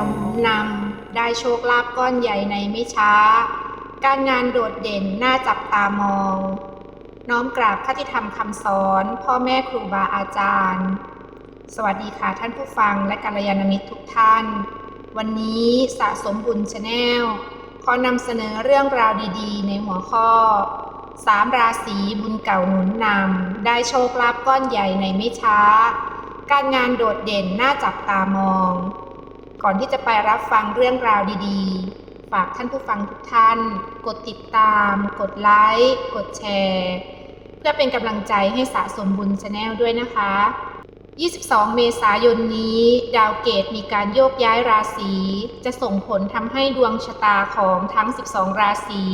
าวหนุนนำได้โชคลาภก้อนใหญ่ในไม่ช้า การงานโดดเด่นน่าจับตามอง น้อมกราบคติธรรมคำสอน พ่อแม่ครูบาอาจารย์ สวัสดีค่ะท่านผู้ฟังและกัลยาณมิตรทุกท่าน วันนี้สะสมบุญชาแนลขอนำเสนอเรื่องราวดีๆ ในหัวข้อสามราศีบุญเก่าหนุนนำได้โชคลาภก้อนใหญ่ในไม่ช้า การงานโดดเด่นน่าจับตามอง ก่อนที่จะไปรับฟังเรื่องราวดีๆ ฝากท่านผู้ฟังทุกท่าน กดติดตาม กดไลค์ กดแชร์ เพื่อเป็นกำลังใจให้สะสมบุญชาแนลด้วยนะคะ 22 เมษายนนี้ ดาวเกตมีการโยกย้ายราศี จะส่งผลทำให้ดวงชะตาของทั้ง 12 ราศี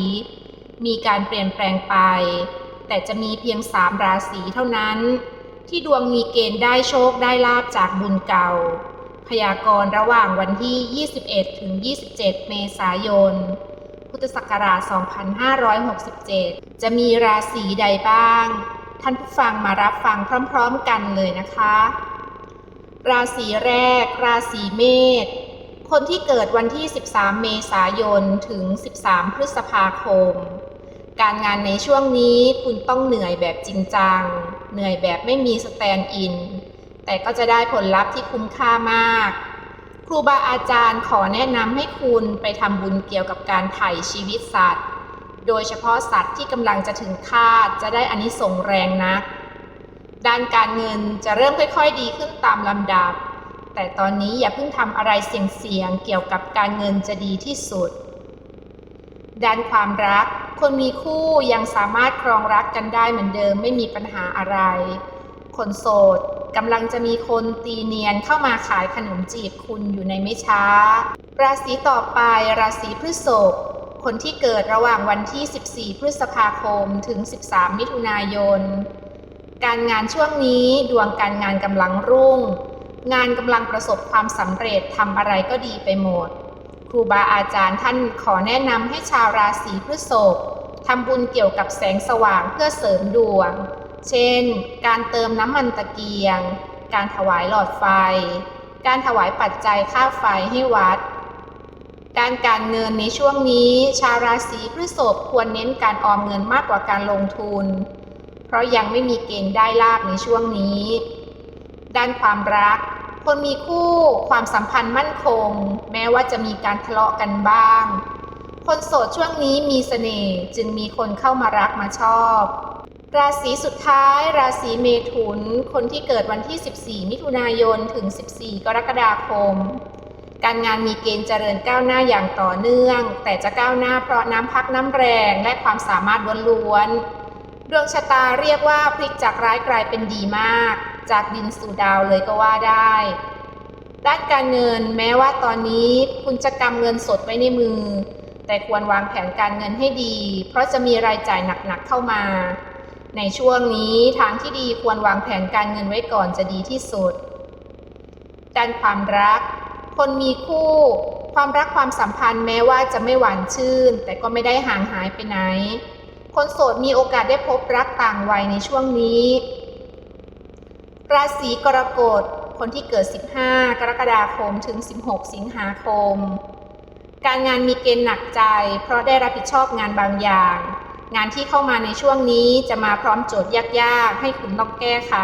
มีการเปลี่ยนแปลงไป แต่จะมีเพียง 3 ราศีเท่านั้น ที่ดวงมีเกณฑ์ได้โชคได้ลาบจากบุญเก่า พยากรณ์ระหว่างวันที่ 21 ถึง 27 เมษายน พุทธศักราช 2567 จะมีราศีใดบ้าง ท่านผู้ฟังมารับฟังพร้อมๆกันเลยนะคะ ราศีแรก ราศีเมษ คนที่เกิดวันที่ 13 เมษายน ถึง 13 พฤษภาคม การงานในช่วงนี้คุณต้องเหนื่อยแบบจริงจัง เหนื่อยแบบไม่มีสแตนด์อิน แต่ก็จะได้ผลลัพธ์ที่คุ้มค่ามาก ครูบาอาจารย์ขอแนะนำให้คุณไปทำบุญเกี่ยวกับการไถ่ชีวิตสัตว์ โดยเฉพาะสัตว์ที่กำลังจะถึงคาดจะได้อานิสงส์แรงนัก ด้านการเงินจะเริ่มค่อยๆ ดีขึ้นตามลำดับ แต่ตอนนี้อย่าเพิ่งทำอะไรเสี่ยงๆเกี่ยวกับการเงินจะดีที่สุด ด้านความรักคนมีคู่ยังสามารถครองรักกันได้เหมือนเดิมไม่มีปัญหาอะไร คนโสด กำลังจะมีคนตีเนียนเข้ามาขายขนมจีบคุณอยู่ในไม่ช้า ราศีต่อไปราศีพฤษภคนที่เกิดระหว่างวันที่ 14 พฤษภาคมถึง 13 มิถุนายน การงานช่วงนี้ดวงการงานกำลังรุ่ง งานกำลังประสบความสำเร็จทำอะไรก็ดีไปหมด ครูบาอาจารย์ท่านขอแนะนำให้ชาวราศีพฤษภทำบุญเกี่ยวกับแสงสว่างเพื่อเสริมดวง เช่น การเติมน้ำมันตะเกียง การถวายหลอดไฟ การถวายปัจจัยค่าไฟให้วัด ด้านการเงินในช่วงนี้ ชาวราศีพฤษภควรเน้นการออมเงินมากกว่าการลงทุน เพราะยังไม่มีเกณฑ์ได้ลาบในช่วงนี้ ด้านความรัก คนมีคู่ความสัมพันธ์มั่นคง แม้ว่าจะมีการทะเลาะกันบ้าง คนโสดช่วงนี้มีเสน่ห์จึงมีคนเข้ามารักมาชอบ ราศีสุดท้าย ราศีเมถุน คนที่เกิดวันที่ 14 มิถุนายนถึง 14 กรกฎาคม การงานมีเกณฑ์เจริญก้าวหน้าอย่างต่อเนื่อง แต่จะก้าวหน้าเพราะน้ำพักน้ำแรงและความสามารถล้วนๆดวงชะตาเรียกว่าพลิกจากร้ายกลายเป็นดีมาก จากดินสู่ดาวเลยก็ว่าได้ ด้านการเงินแม้ว่าตอนนี้คุณจะกำเงินสดไว้ในมือ แต่ควรวางแผนการเงินให้ดี เพราะจะมีรายจ่ายหนักๆเข้ามา ในช่วงนี้ทางที่ดีควรวางแผนการเงินไว้ก่อนจะดีที่สุด ด้านความรัก คนมีคู่ ความรักความสัมพันธ์แม้ว่าจะไม่หวานชื่น แต่ก็ไม่ได้ห่างหายไปไหน คนโสดมีโอกาสได้พบรักต่างวัยในช่วงนี้ ราศีกรกฎ คนที่เกิด 15 กรกฎาคมถึง 16 สิงหาคม การงานมีเกณฑ์หนักใจ เพราะได้รับผิดชอบงานบางอย่าง งานที่เข้ามาในช่วงนี้จะมาพร้อมโจทย์ยากๆ ให้คุณต้องแก้ไข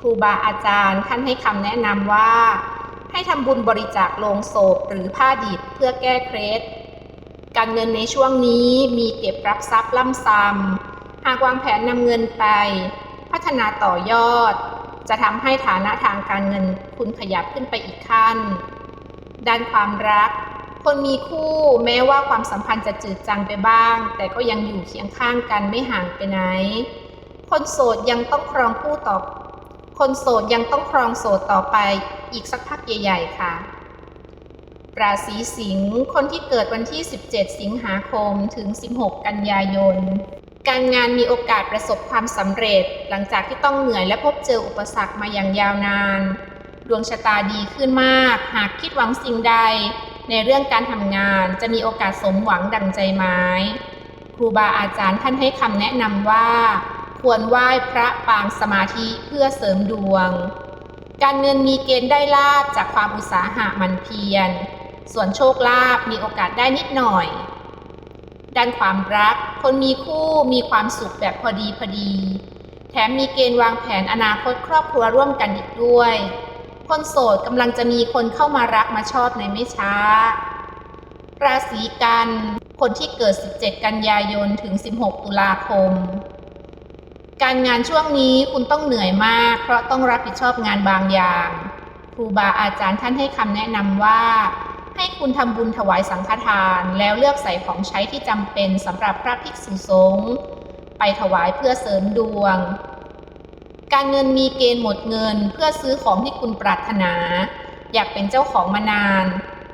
ครูบาอาจารย์ท่านให้คำแนะนำว่า ให้ทำบุญบริจาคโลงศพหรือผ้าดิบเพื่อแก้เคล็ดการเงินในช่วงนี้มีเก็บรับทรัพย์ล่ำซ้ำหากวางแผนนำเงินไป พัฒนาต่อยอด จะทำให้ฐานะทางการเงินคุณขยับขึ้นไปอีกขั้น ด้านความรัก คนมีคู่แม้ว่าความสัมพันธ์จะจืดจางไปบ้าง แต่ก็ยังอยู่เคียงข้างกันไม่ห่างไปไหน คนโสดยังต้องครองคู่ต่อ คนโสดยังต้องครองโสดต่อไปอีกสักพักใหญ่ ๆ ค่ะ ราศีสิงห์คนที่เกิดวันที่ 17 สิงหาคมถึง 16 กันยายน การงานมีโอกาสประสบความสำเร็จ หลังจากที่ต้องเหนื่อยและพบเจออุปสรรคมาอย่างยาวนาน ดวงชะตาดีขึ้นมาก หากคิดหวังสิ่งใด ในเรื่องการทำงานจะมีโอกาสสมหวังดังใจหมายครูบาอาจารย์ท่านให้คำแนะนำว่า ควรไหว้พระปางสมาธิเพื่อเสริมดวง การเงินมีเกณฑ์ได้ลาบจากความอุตสาหะหมันเพียร ส่วนโชคลาภมีโอกาสได้นิดหน่อย ด้านความรัก คนมีคู่มีความสุขแบบพอดีพอดี แถมมีเกณฑ์วางแผนอนาคตครอบครัวร่วมกันอีกด้วย คนโสดกำลังจะมีคนเข้ามารักมาชอบในไม่ช้า ราศีกัน คนที่เกิด 17 กันยายนถึง 16 ตุลาคม การงานช่วงนี้คุณต้องเหนื่อยมาก เพราะต้องรับผิดชอบงานบางอย่างครูบาอาจารย์ท่านให้คำแนะนำว่า ให้คุณทำบุญถวายสังฆทาน แล้วเลือกใส่ของใช้ที่จำเป็นสำหรับพระภิกษุสงฆ์ไปถวายเพื่อเสริมดวง การเงินมีเกณฑ์หมดเงินเพื่อซื้อของที่คุณปรารถนา อยากเป็นเจ้าของมานาน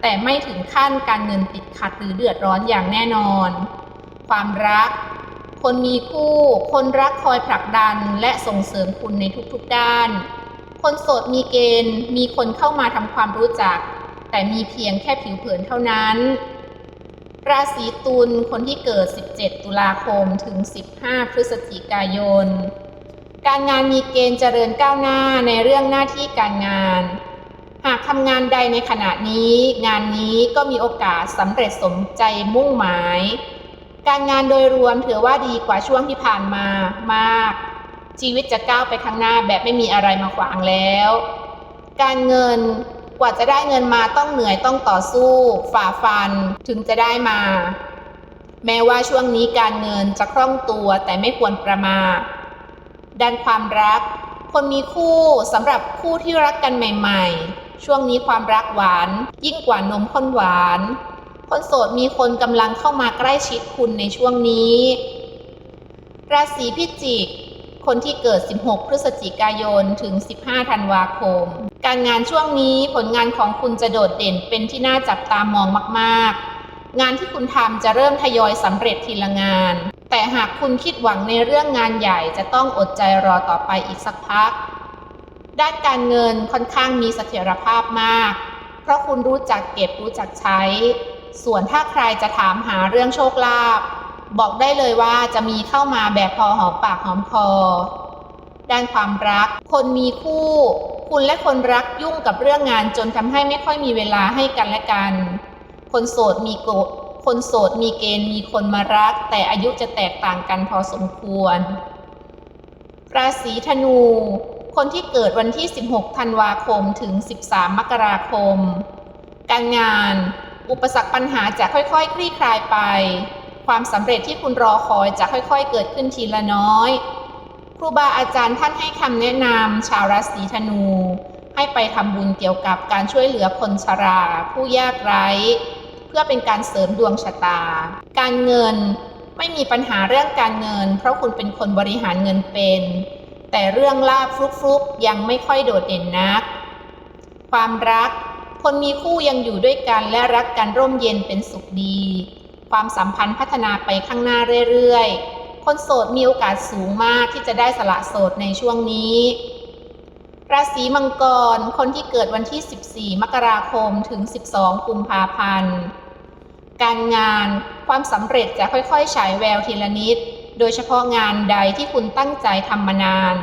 แต่ไม่ถึงขั้นการเงินติดขัดหรือเดือดร้อนอย่างแน่นอน ความรัก คนมีคู่ คนรักคอยผลักดันและส่งเสริมคุณในทุกๆด้าน คนโสดมีเกณฑ์ มีคนเข้ามาทำความรู้จัก แต่มีเพียงแค่ผิวเผินเท่านั้น ราศีตุลคนที่เกิด 17 ตุลาคมถึง 15 พฤศจิกายน การงานมีเกณฑ์เจริญก้าวหน้าในเรื่องหน้าที่การงาน หากทำงานใดในขณะนี้ งานนี้ก็มีโอกาสสำเร็จสมใจมุ่งหมาย การงานโดยรวมถือว่าดีกว่าช่วงที่ผ่านมามาก ชีวิตจะก้าวไปข้างหน้าแบบไม่มีอะไรมาขวางแล้ว การเงินกว่าจะได้เงินมาต้องเหนื่อยต้องต่อสู้ ฝ่าฟันถึงจะได้มา แม้ว่าช่วงนี้การเงินจะคล่องตัวแต่ไม่ควรประมาท ด้านความรัก คนมีคู่สำหรับคู่ที่รักกันใหม่ๆ ช่วงนี้ความรักหวาน ยิ่งกว่านมข้นหวาน คนโสดมีคนกำลังเข้ามาใกล้ชิดคุณในช่วงนี้ ราศีพิจิก คนที่เกิด 16 พฤศจิกายนถึง 15 ธันวาคม การงานช่วงนี้ผลงานของคุณจะโดดเด่นเป็นที่น่าจับตามองมาก ๆ งานที่คุณทำจะเริ่มทยอยสำเร็จทีละงาน แต่หากคุณคิดหวังในเรื่องงานใหญ่จะต้องอดใจรอต่อไปอีกสักพัก ด้านการเงินค่อนข้างมีเสถียรภาพมาก เพราะคุณรู้จักเก็บรู้จักใช้ ส่วนถ้าใครจะถามหาเรื่องโชคลาภบอกได้เลยว่าจะมีเข้ามาแบบพอหอมปากหอมคอ ด้านความรัก คนมีคู่ คุณและคนรักยุ่งกับเรื่องงานจนทำให้ไม่ค่อยมีเวลาให้กันและกัน คนโสดมีโก คนโสดมีเกณฑ์มีคนมารัก แต่อายุจะแตกต่างกันพอสมควร ราศีธนู คนที่เกิดวันที่ 16 ธันวาคมถึง 13 มกราคม การงาน อุปสรรคปัญหาจะค่อยๆคคลี่คลายไป ความสำเร็จที่คุณรอคอยจะค่อยๆ เกิดขึ้นทีละน้อย ครูบาอาจารย์ท่านให้คำแนะนำชาวราศีธนู ให้ไปทำบุญเกี่ยวกับการช่วยเหลือคนชราผู้ยากไร้ พื่อเป็นการเสริมดวงชะตา การเงินไม่มีปัญหาเรื่องการเงิน เพราะคุณเป็นคนบริหารเงินเป็น แต่เรื่องลาบฟลุกๆ ยังไม่ค่อยโดดเด่นนัก ความรัก คนมีคู่ยังอยู่ด้วยกันและรักกันร่มเย็นเป็นสุขดี ความสัมพันธ์พัฒนาไปข้างหน้าเรื่อยๆ คนโสดมีโอกาสสูงมากที่จะได้สละโสดในช่วงนี้ราศีมังกร คนที่เกิดวันที่ 14 มกราคม ถึง 12 กุมภาพันธ์ การงานความสำเร็จจะค่อยๆ ฉายแววทีละนิด โดยเฉพาะงานใดที่คุณตั้งใจทำมานาน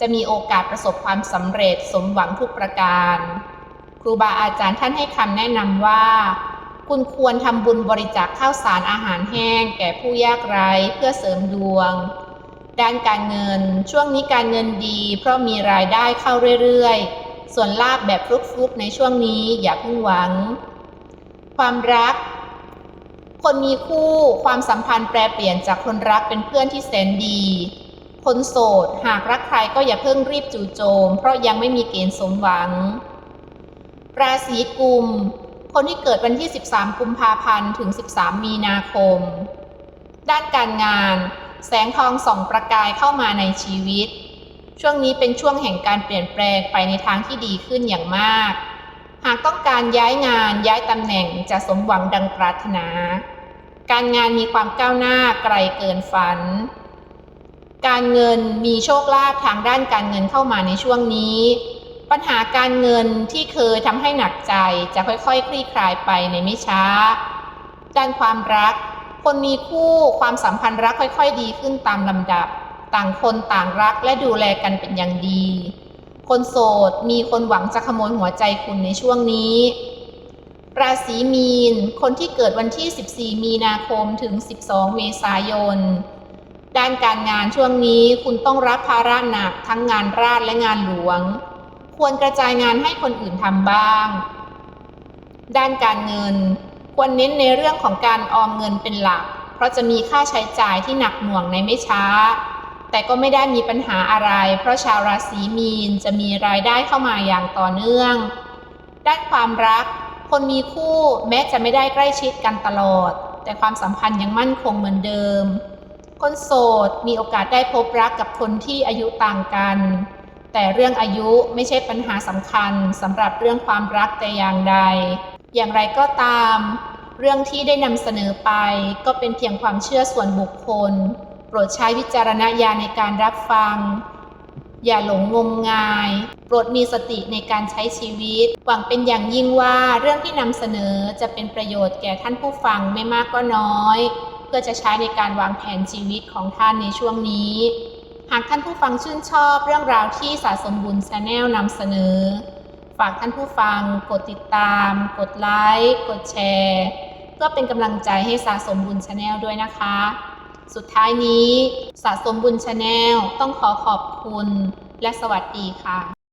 จะมีโอกาสประสบความสำเร็จสมหวังทุกประการ ครูบาอาจารย์ท่านให้คำแนะนำว่า คุณควรทำบุญบริจาคข้าวสารอาหารแห้ง แก่ผู้ยากไร้เพื่อเสริมดวง ด้านการเงินช่วงนี้การเงินดี เพราะมีรายได้เข้าเรื่อยๆ ส่วนลาบแบบฟลุกๆในช่วงนี้อย่าเพิ่งหวัง ความรัก คนมีคู่ความสัมพันธ์แปรเปลี่ยนจากคนรักเป็นเพื่อนที่แสนดี คนโสดหากรักใครก็อย่าเพิ่งรีบจู่โจม เพราะยังไม่มีเกณฑ์สมหวัง ราศีกุม คนที่เกิดวันที่ 13 กุมภาพันธ์ถึง 13 มีนาคม ด้านการงาน แสงทองส่องประกายเข้ามาในชีวิต ช่วงนี้เป็นช่วงแห่งการเปลี่ยนแปลงไปในทางที่ดีขึ้นอย่างมากหากต้องการย้ายงานย้ายตำแหน่งจะสมหวังดังปรารถนา การงานมีความก้าวหน้าไกลเกินฝัน การเงินมีโชคลาภทางด้านการเงินเข้ามาในช่วงนี้ ปัญหาการเงินที่เคยทำให้หนักใจจะค่อยๆคคลี่คลายไปในไม่ช้า ด้านความรัก คนมีคู่ความสัมพันธ์รักค่อยๆ ดีขึ้นตามลำดับ ต่างคนต่างรักและดูแลกันเป็นอย่างดี คนโสดมีคนหวังจะขโมยหัวใจคุณในช่วงนี้ ราศีมีน คนที่เกิดวันที่ 14 มีนาคมถึง 12 เมษายน ด้านการงานช่วงนี้คุณต้องรับภาระหนักทั้งงานราชและงานหลวง ควรกระจายงานให้คนอื่นทำบ้าง ด้านการเงิน ควรเน้นในเรื่องของการออมเงินเป็นหลัก เพราะจะมีค่าใช้จ่ายที่หนักหน่วงในไม่ช้า แต่ก็ไม่ได้มีปัญหาอะไร เพราะชาวราศีมีนจะมีรายได้เข้ามาอย่างต่อเนื่อง ด้านความรัก คนมีคู่แม้จะไม่ได้ใกล้ชิดกันตลอด แต่ความสัมพันธ์ยังมั่นคงเหมือนเดิม คนโสดมีโอกาสได้พบรักกับคนที่อายุต่างกัน แต่เรื่องอายุไม่ใช่ปัญหาสำคัญสำหรับเรื่องความรักแต่อย่างใด อย่างไรก็ตาม เรื่องที่ได้นำเสนอไปก็เป็นเพียงความเชื่อส่วนบุคคล โปรดใช้วิจารณญาณในการรับฟัง อย่าหลงงมงาย โปรดมีสติในการใช้ชีวิต หวังเป็นอย่างยิ่งว่าเรื่องที่นำเสนอจะเป็นประโยชน์แก่ท่านผู้ฟังไม่มากก็น้อย เพื่อจะใช้ในการวางแผนชีวิตของท่านในช่วงนี้ หากท่านผู้ฟังชื่นชอบเรื่องราวที่สะสมบุญชาแนลนำเสนอ ฝากท่านผู้ฟัง กดติดตาม กดไลค์ กดแชร์ เพื่อเป็นกำลังใจให้สะสมบุญชาแนลด้วยนะคะ สุดท้ายนี้สะสมบุญชาแนลต้องขอขอบคุณและสวัสดีค่ะ